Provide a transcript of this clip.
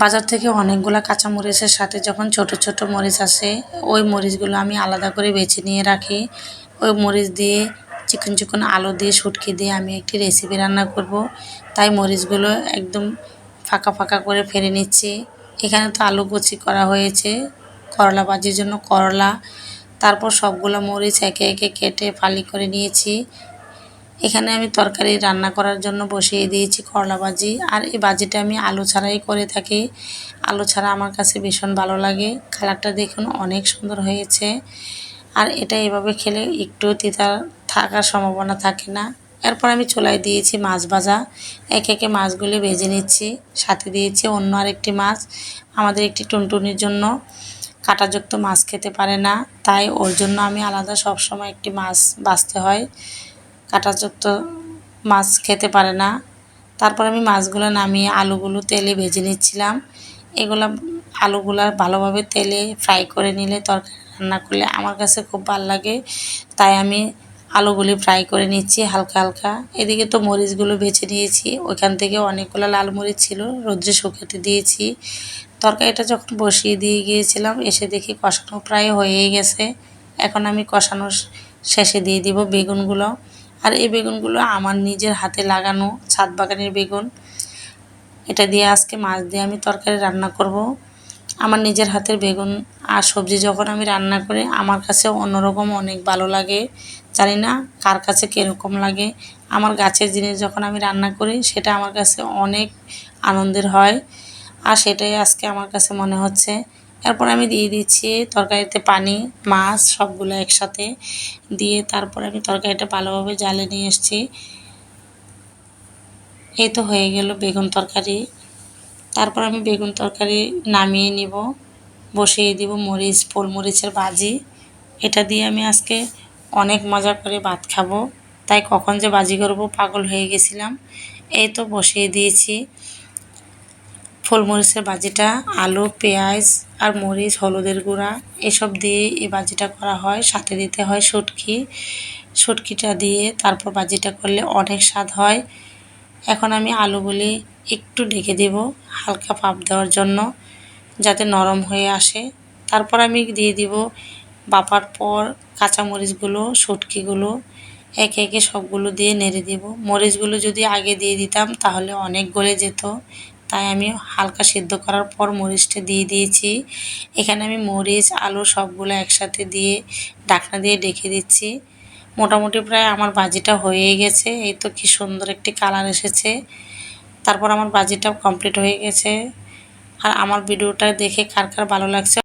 বাজার থেকে অনেকগুলা কাঁচা মরিচের সাথে যখন ছোট ছোট মরিচ আসে, ওই মরিচগুলো আমি আলাদা করে বেছে নিয়ে রাখি। ওই মরিচ দিয়ে চিকন চিকন আলু দিয়ে, শুটকি দিয়ে আমি একটি রেসিপি রান্না করব। তাই মরিচগুলো একদম ফাঁকা ফাঁকা করে ফেলে নিচ্ছি। এখানে তো আলু কুচি করা হয়েছে, করলা ভাজির জন্য করলা। তারপর সবগুলো মরিচ একে একে কেটে ফালি করে নিয়েছি। এখানে আমি তরকারি রান্না করার জন্য বসিয়ে দিয়েছি করলা ভাজি। আর এই ভাজিটা আমি আলু ছাড়াই করে থাকি। আলু ছাড়া আমার কাছে ভীষণ ভালো লাগে। কালারটা দেখুন অনেক সুন্দর হয়েছে। আর এটা এভাবে খেলে একটু তিতা থাকার সম্ভাবনা থাকে না। এরপর আমি চুলায় দিয়েছি মাছ ভাজা। একে একে মাছগুলি ভেজে নিচ্ছি। সাথে দিয়েছি অন্য আরেকটি মাছ। আমাদের একটি টুনটুনির জন্য কাঁটাযুক্ত মাছ খেতে পারে না। তাই ওর জন্য আমি আলাদা সবসময় একটি মাছ বাছতে হয়। কাঁটাযুক্ত মাছ খেতে পারে না। তারপর আমি মাছগুলো নামিয়ে আলুগুলো তেলে ভেজে নিচ্ছিলাম। এগুলো আলুগুলো ভালোভাবে তেলে ফ্রাই করে নিলে তরকারি রান্না করলে আমার কাছে খুব ভালো লাগে। তাই আমি আলুগুলি ফ্রাই করে নিচ্ছি হালকা হালকা। এদিকে তো মরিচগুলো বেছে নিয়েছি। ওইখান থেকে অনেকগুলো লাল মরিচ ছিল, রোদ্রে শুকাতে দিয়েছি। তরকারিটা যখন বসিয়ে দিয়ে গিয়েছিলাম, এসে দেখি কষানো প্রায় হয়েই গেছে। এখন আমি কষানোর শেষে দিয়ে দিব বেগুনগুলো। আর এই বেগুনগুলো আমার নিজের হাতে লাগানো ছাদ বাগানের বেগুন। এটা দিয়ে আজকে মাছ দিয়ে আমি তরকারি রান্না করব। আমার নিজের হাতের বেগুন আর সবজি যখন আমি রান্না করি, আমার কাছে অন্যরকম অনেক ভালো লাগে। জানি না কার কাছে কীরকম লাগে। আমার গাছের জিনিস যখন আমি রান্না করি, সেটা আমার কাছে অনেক আনন্দের হয়। আর সেটাই আজকে আমার কাছে মনে হচ্ছে এরপর আমি দিয়ে দিচ্ছি তরকারিতে পানি, মাছ সবগুলো একসাথে দিয়ে তারপর আমি তরকারিটা ভালোভাবে জালে নিয়ে এসেছি। এই তো হয়ে গেল বেগুন তরকারি। তারপর আমি বেগুন তরকারি নামিয়ে নিব, বসিয়ে দিব মরিচ পোল মরিচের ভাজি এটা দিয়ে আমি আজকে অনেক মজা করে ভাত খাব। তাই কখন যে বাজি করব পাগল হয়ে গেছিলাম। এই তো বসিয়ে দিয়েছি। ফুলমরিচের ভাজিটা আলু, পেঁয়াজ আর মরিচ, হলুদের গুঁড়া, এসব দিয়ে এই ভাজিটা করা হয়। সাথে দিতে হয় শুটকি। শুটকিটা দিয়ে তারপর ভাজিটা করলে অনেক স্বাদ হয়। এখন আমি আলুগুলি একটু ঢেকে দেব হালকা পাপ দেওয়ার জন্য, যাতে নরম হয়ে আসে। তারপর আমি দিয়ে দিব বাপার পর কাঁচামরিচগুলো, শুটকিগুলো, একে একে সবগুলো দিয়ে নেড়ে দেব। মরিচগুলো যদি আগে দিয়ে দিতাম তাহলে অনেক গলে যেত। তাই আমি হালকা সিদ্ধ করার পর মরিচটা দিয়ে দিয়েছি। এখানে আমি মরিচ, আলু সবগুলো একসাথে দিয়ে ডাকনা দিয়ে ডেকে দিচ্ছি। মোটামুটি প্রায় আমার ভাজিটা হয়ে গেছে। এই তো কি সুন্দর একটি কালার এসেছে। তারপর আমার ভাজিটা কমপ্লিট হয়ে গেছে। আর আমার ভিডিওটা দেখে কার কার ভালো লাগছে